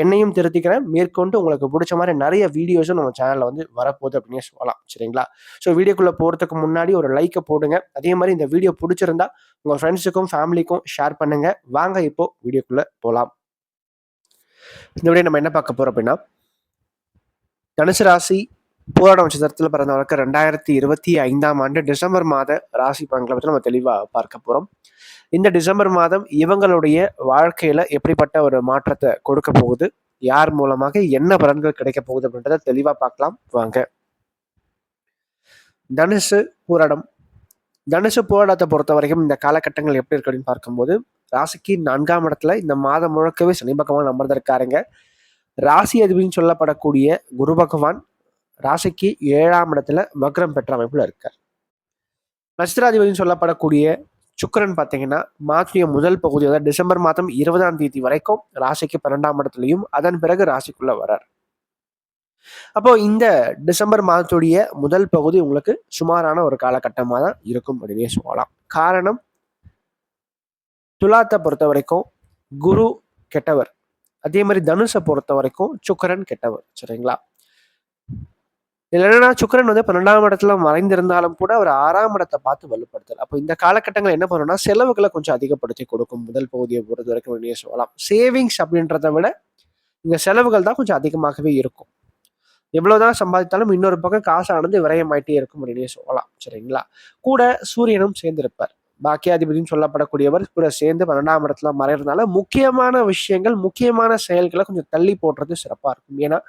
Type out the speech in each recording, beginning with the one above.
என்னையும் திருத்திக்கிறேன். மேற்கொண்டு உங்களுக்கு பிடிச்ச மாதிரி நிறைய வீடியோஸும் நம்ம சேனலில் வந்து வரப்போகுது அப்படின்னு சொல்லலாம். சரிங்களா? ஸோ வீடியோக்குள்ளே போகிறதுக்கு முன்னாடி ஒரு லைக்கை போடுங்க. அதே மாதிரி இந்த வீடியோ பிடிச்சிருந்தா உங்கள் ஃப்ரெண்ட்ஸுக்கும் ஃபேமிலிக்கும் ஷேர் பண்ணுங்கள் வாங்க இப்போ வீடியோக்குள்ளே போகலாம் இந்த வீடியோ நம்ம என்ன பார்க்க போகிறோம் அப்படின்னா தனுசு ராசி போராட நட்சத்திரத்தில் பிறந்தவருக்கு ரெண்டாயிரத்தி இருபத்தி ஐந்தாம் ஆண்டு டிசம்பர் மாத ராசி பங்களை பற்றி நம்ம தெளிவாக பார்க்க போகிறோம் இந்த டிசம்பர் மாதம் இவங்களுடைய வாழ்க்கையில எப்படிப்பட்ட ஒரு மாற்றத்தை கொடுக்க போகுது? யார் மூலமாக என்ன பலன்கள் கிடைக்க போகுது அப்படின்றத தெளிவாக பார்க்கலாம். வாங்க. தனுசு போராடம். தனுசு போராட்டத்தை பொறுத்த வரைக்கும் இந்த காலகட்டங்கள் எப்படி இருக்கு அப்படின்னு பார்க்கும்போது ராசிக்கு நான்காம் இடத்துல இந்த மாதம் முழுக்கவே சனி பகவான் அமர்ந்திருக்காருங்க. ராசி அதிபின்னு சொல்லப்படக்கூடிய குரு பகவான் ராசிக்கு ஏழாம் இடத்துல வக்ரம் பெற்ற அமைப்புல இருக்கார். நட்சத்திராதிபதினு சொல்லப்படக்கூடிய சுக்கரன் பார்த்தீங்கன்னா மாதத்துடைய முதல் பகுதி அதாவது டிசம்பர் மாதம் இருபதாம் தேதி வரைக்கும் ராசிக்கு பன்னெண்டாம் இடத்துலையும் அதன் பிறகு ராசிக்குள்ள வரார். அப்போ இந்த டிசம்பர் மாதத்துடைய முதல் பகுதி உங்களுக்கு சுமாரான ஒரு காலகட்டமாக தான் இருக்கும் அப்படின்னே சொல்லலாம். காரணம் துலாத்தை பொறுத்த வரைக்கும் குரு கெட்டவர். அதே மாதிரி தனுஷை பொறுத்த வரைக்கும் சுக்கரன் கெட்டவர். சரிங்களா? இதுல என்னன்னா சுக்கரன் வந்து பன்னெண்டாம் இடத்துல மறைந்திருந்தாலும் கூட அவர் ஆறாம் இடத்தை பார்த்து வலுப்படுத்தல். அப்போ இந்த காலகட்டங்கள் என்ன பண்ணணும்னா செலவுகளை கொஞ்சம் அதிகப்படுத்தி கொடுக்கும். முதல் பகுதியை பொறுத்த வரைக்கும் வெளியே சொல்லலாம். சேவிங்ஸ் அப்படின்றத விட இந்த செலவுகள் தான் கொஞ்சம் அதிகமாகவே இருக்கும். எவ்வளவுதான் சம்பாதித்தாலும் இன்னொரு பக்கம் காசானது விரயமாயிட்டே இருக்கும் அப்படின்னு சொல்லலாம். சரிங்களா? கூட சூரியனும் சேர்ந்திருப்பார். பாக்கியாதிபதினு சொல்லப்படக்கூடியவர் கூட சேர்ந்து பன்னெண்டாம் இடத்துல மறைறதுனால முக்கியமான விஷயங்கள் முக்கியமான செயல்களை கொஞ்சம் தள்ளி போடுறது சிறப்பா இருக்கும். ஏன்னா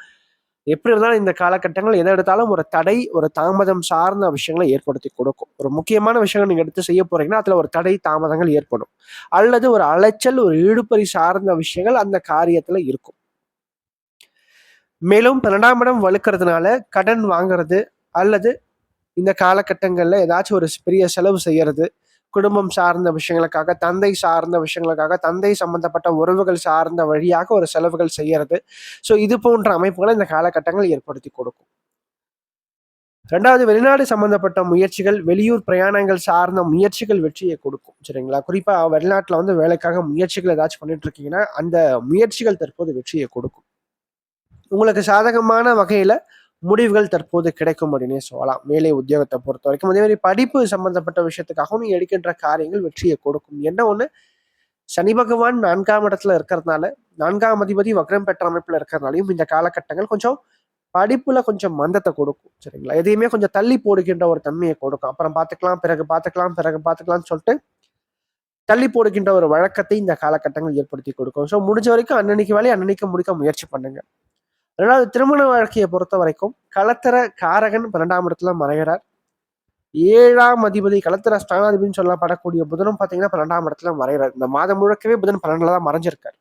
எப்படி இருந்தாலும் இந்த காலகட்டங்கள் எதை எடுத்தாலும் ஒரு தடை ஒரு தாமதம் சார்ந்த விஷயங்களை ஏற்படுத்தி கொடுக்கும். ஒரு முக்கியமான விஷயங்கள் நீங்கள் எடுத்து செய்ய போறீங்கன்னா அதில் ஒரு தடை தாமதங்கள் ஏற்படும். அல்லது ஒரு அலைச்சல் ஒரு இழுபறி சார்ந்த விஷயங்கள் அந்த காரியத்தில் இருக்கும். மேலும் பன்னெண்டாம் இடம் வலுக்கிறதுனால கடன் வாங்குறது அல்லது இந்த காலகட்டங்களில் ஏதாச்சும் ஒரு பெரிய செலவு செய்யறது குடும்பம் சார்ந்த விஷயங்களுக்காக தந்தை சார்ந்த விஷயங்களுக்காக தந்தை சம்பந்தப்பட்ட உறவுகள் சார்ந்த வழியாக ஒரு செலவுகள் செய்யறது. ஸோ இது போன்ற அமைப்புகளை இந்த காலகட்டங்கள் ஏற்படுத்தி கொடுக்கும். ரெண்டாவது வெளிநாடு சம்பந்தப்பட்ட முயற்சிகள் வெளியூர் பிரயாணங்கள் சார்ந்த முயற்சிகள் வெற்றியை கொடுக்கும். சரிங்களா? குறிப்பா வெளிநாட்டுல வந்து வேலைக்காக முயற்சிகள் ஏதாச்சும் பண்ணிட்டு இருக்கீங்கன்னா அந்த முயற்சிகள் தற்போது வெற்றியை கொடுக்கும். உங்களுக்கு சாதகமான வகையில முடிவுகள் தற்போது கிடைக்கும் அப்படின்னே சொல்லலாம். வேலை உத்தியோகத்தை பொறுத்த வரைக்கும் அதே மாதிரி படிப்பு சம்பந்தப்பட்ட விஷயத்துக்காகவும் நீ எடுக்கின்ற காரியங்கள் வெற்றியை கொடுக்கும். என்ன ஒன்று சனி பகவான் நான்காம் இடத்துல இருக்கிறதுனால நான்காம் அதிபதி வக்ரம் பெற்ற அமைப்பில் இருக்கிறதுனாலையும் இந்த காலகட்டங்கள் கொஞ்சம் படிப்புல கொஞ்சம் மந்தத்தை கொடுக்கும். சரிங்களா? எதையுமே கொஞ்சம் தள்ளி போடுகின்ற ஒரு தன்மையை கொடுக்கும். அப்புறம் பார்த்துக்கலாம் பிறகு பார்த்துக்கலாம் பிறகு பார்த்துக்கலாம்னு சொல்லிட்டு தள்ளி போடுகின்ற ஒரு வழக்கத்தை இந்த காலகட்டங்கள் ஏற்படுத்தி கொடுக்கும். ஸோ முடிஞ்ச வரைக்கும் அன்னன்னைக்கு வேலையை அன்னன்னைக்கு முடிக்க முயற்சி பண்ணுங்க. ரெண்டாவது திருமண வாழ்க்கையை பொறுத்த வரைக்கும் களத்திர காரகன் பன்னெண்டாம் இடத்துல மறைகிறார். ஏழாம் அதிபதி களத்திர ஸ்தானாதிபதினு சொல்லப்படக்கூடிய புதனும் பார்த்தீங்கன்னா பன்னெண்டாம் இடத்துல மறைகிறார். இந்த மாதம் முழுக்கவே புதன் பன்னெண்டுல தான் மறைஞ்சிருக்கார்.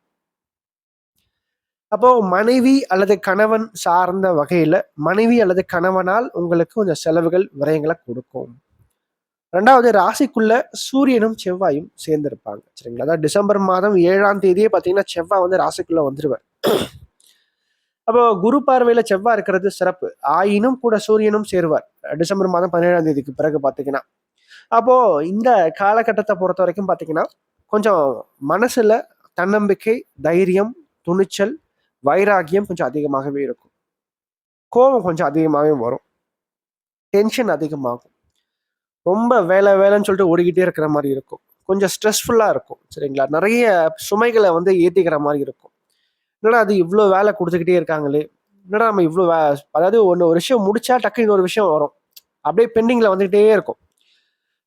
அப்போ மனைவி அல்லது கணவன் சார்ந்த வகையில மனைவி அல்லது கணவனால் உங்களுக்கு கொஞ்சம் செலவுகள் விரயங்களை கொடுக்கும். ரெண்டாவது ராசிக்குள்ள சூரியனும் செவ்வாயும் சேர்ந்திருப்பாங்க. சரிங்களா? அதாவது டிசம்பர் மாதம் ஏழாம் தேதியே பார்த்தீங்கன்னா செவ்வாய் வந்து ராசிக்குள்ள வந்துருவார். அப்போ குரு பார்வையில செவ்வாய் இருக்கிறது சிறப்பு. ஆயினும் கூட சூரியனும் சேருவார். டிசம்பர் மாதம் பதினேழாம் தேதிக்கு பிறகு பார்த்தீங்கன்னா அப்போ இந்த காலகட்டத்தை பொறுத்த வரைக்கும் பார்த்தீங்கன்னா கொஞ்சம் மனசுல தன்னம்பிக்கை தைரியம் துணிச்சல் வைராகியம் கொஞ்சம் அதிகமாகவே இருக்கும். கோபம் கொஞ்சம் அதிகமாகவே வரும். டென்ஷன் அதிகமாகும். ரொம்ப வேலை வேலைன்னு சொல்லிட்டு ஓடிக்கிட்டே இருக்கிற மாதிரி இருக்கும். கொஞ்சம் ஸ்ட்ரெஸ்ஃபுல்லாக இருக்கும். சரிங்களா? நிறைய சுமைகளை வந்து ஏற்றிக்கிற மாதிரி இருக்கும். என்னடா அது இவ்வளோ வேலை கொடுத்துக்கிட்டே இருக்காங்களே? என்னடா நம்ம இவ்வளோ வே அதாவது ஒன்று ஒரு விஷயம் முடிச்சா டக்கு இன்னொரு விஷயம் வரும். அப்படியே பெண்டிங்கில் வந்துக்கிட்டே இருக்கும்.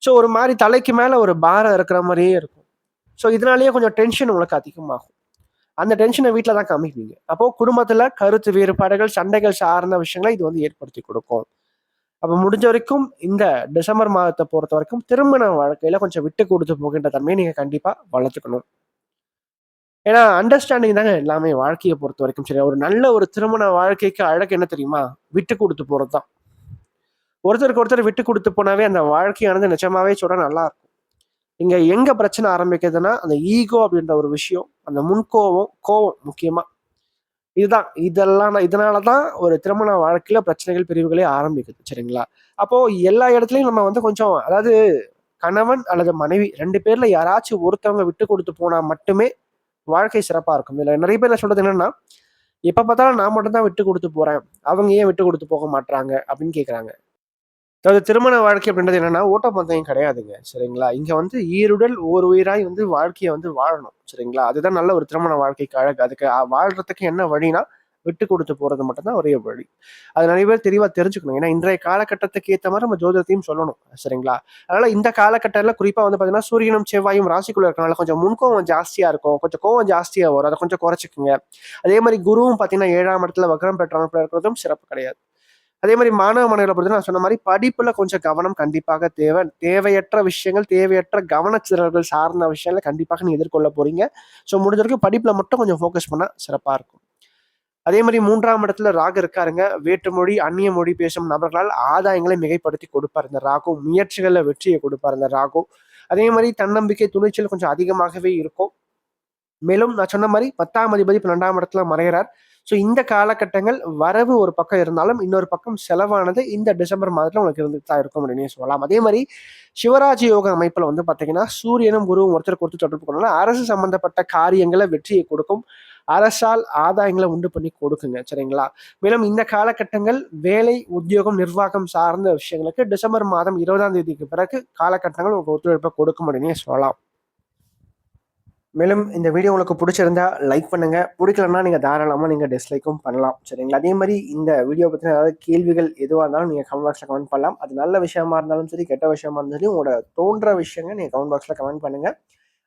ஸோ ஒரு மாதிரி தலைக்கு மேலே ஒரு பாரம் இருக்கிற மாதிரியே இருக்கும். ஸோ இதனாலேயே கொஞ்சம் டென்ஷன் உங்களுக்கு அதிகமாகும். அந்த டென்ஷனை வீட்டில் தான் காமிப்பீங்க. அப்போது குடும்பத்தில் கருத்து வேறுபாடுகள் சண்டைகள் சார்ந்த விஷயங்களை இது வந்து ஏற்படுத்தி கொடுக்கும். அப்போ முடிஞ்ச வரைக்கும் இந்த டிசம்பர் மாதத்தை பொறுத்த வரைக்கும் திருமண வாழ்க்கையில் கொஞ்சம் விட்டு கொடுத்து போகின்ற தன்மையை நீங்கள் கண்டிப்பாக வளர்த்துக்கணும். ஏன்னா அண்டர்ஸ்டாண்டிங் தாங்க எல்லாமே வாழ்க்கையை பொறுத்த வரைக்கும். சரி ஒரு நல்ல ஒரு திருமண வாழ்க்கைக்கு அழகு என்ன தெரியுமா? விட்டு கொடுத்து போகிறது தான் ஒருத்தருக்கு ஒருத்தர் விட்டு கொடுத்து போனாவே அந்த வாழ்க்கையானது நிஜமாவே சொல்ற நல்லா இருக்கும் இங்க எங்க பிரச்சனை ஆரம்பிக்குதுன்னா அந்த ஈகோ அப்படின்ற ஒரு விஷயம் அந்த முன்கோவம் கோவம் முக்கியமா. இதுதான். இதெல்லாம் இதனால தான் ஒரு திருமண வாழ்க்கையில பிரச்சனைகள் பிரிவுகளே ஆரம்பிக்குது. சரிங்களா? அப்போ எல்லா இடத்துலையும் நம்ம வந்து கொஞ்சம் அதாவது கணவன் அல்லது மனைவி ரெண்டு பேர்ல யாராச்சும் ஒருத்தவங்க விட்டு கொடுத்து போனா மட்டுமே வாழ்க்கை சிறப்பாக இருக்கும். இல்லை நிறைய பேர் சொல்கிறது என்னன்னா எப்போ பார்த்தாலும் நான் மட்டும் தான் விட்டு கொடுத்து போகிறேன் அவங்க ஏன் விட்டு கொடுத்து போக மாட்டாங்க அப்படின்னு கேட்குறாங்க அதாவது திருமண வாழ்க்கை அப்படின்றது என்னன்னா ஓட்டப்பந்தயம் கிடையாதுங்க. சரிங்களா? இங்க வந்து ஈருடல் ஒரு உயிராய் வந்து வாழ்க்கையை வந்து வாழணும். சரிங்களா? அதுதான் நல்ல ஒரு திருமண வாழ்க்கைக்கு அழகு அதுக்கு வாழ்கிறதுக்கு வாழ்றதுக்கு என்ன வழினா விட்டு கொடுத்து போறது மட்டும்தான் ஒரே வழி. அது நிறைய பேர் தெளிவாக தெரிஞ்சுக்கணும். ஏன்னா இன்றைய காலகட்டத்துக்கு ஏற்ற மாதிரி நம்ம ஜோதிடத்தையும் சொல்லணும் சரிங்களா? அதனால இந்த காலகட்டத்தில் குறிப்பாக வந்து பார்த்தீங்கன்னா சூரியனும் செவ்வாயும் ராசிக்குள்ள இருக்கனால கொஞ்சம் முன்கோவம் ஜாஸ்தியாக இருக்கும். கொஞ்சம் கோவம் ஜாஸ்தியாக வரும். அதை கொஞ்சம் குறைச்சிக்கோங்க. அதே மாதிரி குருவும் பார்த்தீங்கன்னா ஏழாம் இடத்துல வக்ரம் பெற்ற அமைப்பில் இருக்கிறதும் சிறப்பு கிடையாது. அதே மாதிரி மாணவ மாணவர்களை பொறுத்து நான் சொன்ன மாதிரி படிப்புல கொஞ்சம் கவனம் கண்டிப்பாக தேவை. தேவையற்ற விஷயங்கள் தேவையற்ற கவனச்சிறர்கள் சார்ந்த விஷயங்களை கண்டிப்பாக நீ எதிர்கொள்ள போறீங்க. ஸோ முடிஞ்ச வரைக்கும் படிப்புல மட்டும் கொஞ்சம் ஃபோக்கஸ் பண்ணா சிறப்பா இருக்கும். அதே மாதிரி மூன்றாம் இடத்துல ராகு இருக்காருங்க. வேற்றுமொழி அந்நிய மொழி பேசும் நபர்களால் ஆதாயங்களை மிகைப்படுத்தி கொடுப்பார் இந்த ராகு. முயற்சிகளில் வெற்றியை கொடுப்பார் இந்த ராகு. அதே மாதிரி தன்னம்பிக்கை துணிச்சல் கொஞ்சம் அதிகமாகவே இருக்கும். மேலும் நான் சொன்ன மாதிரி பத்தாம் அதிபதி பன்னெண்டாம் இடத்துல மறைகிறார். ஸோ இந்த காலகட்டங்கள் வரவு ஒரு பக்கம் இருந்தாலும் இன்னொரு பக்கம் செலவானது இந்த டிசம்பர் மாதத்தில் உங்களுக்கு இருந்துட்டு தான் இருக்கும் அப்படின்னு சொல்லலாம். அதே மாதிரி சிவராஜ் யோக அமைப்பில் வந்து பார்த்தீங்கன்னா சூரியனும் குருவும் ஒருத்தருக்கு ஒருத்தர் தொடர்பு கொள்ளலாம். அரசு சம்பந்தப்பட்ட காரியங்களை வெற்றியை கொடுக்கும். அரசால் ஆதாயங்களை உண்டு பண்ணி கொடுக்குங்க சரிங்களா? மேலும் இந்த காலகட்டங்கள் வேலை உத்தியோகம் நிர்வாகம் சார்ந்த விஷயங்களுக்கு டிசம்பர் மாதம் இருபதாம் தேதிக்கு பிறகு காலகட்டங்கள் உங்களுக்கு ஒத்துழைப்பை கொடுக்க முடியும் சொல்லலாம். மேலும் இந்த வீடியோ உங்களுக்கு பிடிச்சிருந்தா லைக் பண்ணுங்க. பிடிக்கலன்னா நீங்க தாராளமாக நீங்க டிஸ்லைக்கும் பண்ணலாம் சரிங்களா? அதே மாதிரி இந்த வீடியோ பற்றி ஏதாவது கேள்விகள் எதுவாக இருந்தாலும் நீங்க கமெண்ட் பாக்ஸில் கமெண்ட் பண்ணலாம். அது நல்ல விஷயமா இருந்தாலும் சரி கெட்ட விஷயமா இருந்தாலும் சரி உங்களோட தோன்ற விஷயங்கள் நீங்க கமெண்ட் பாக்ஸில் கமெண்ட் பண்ணுங்க.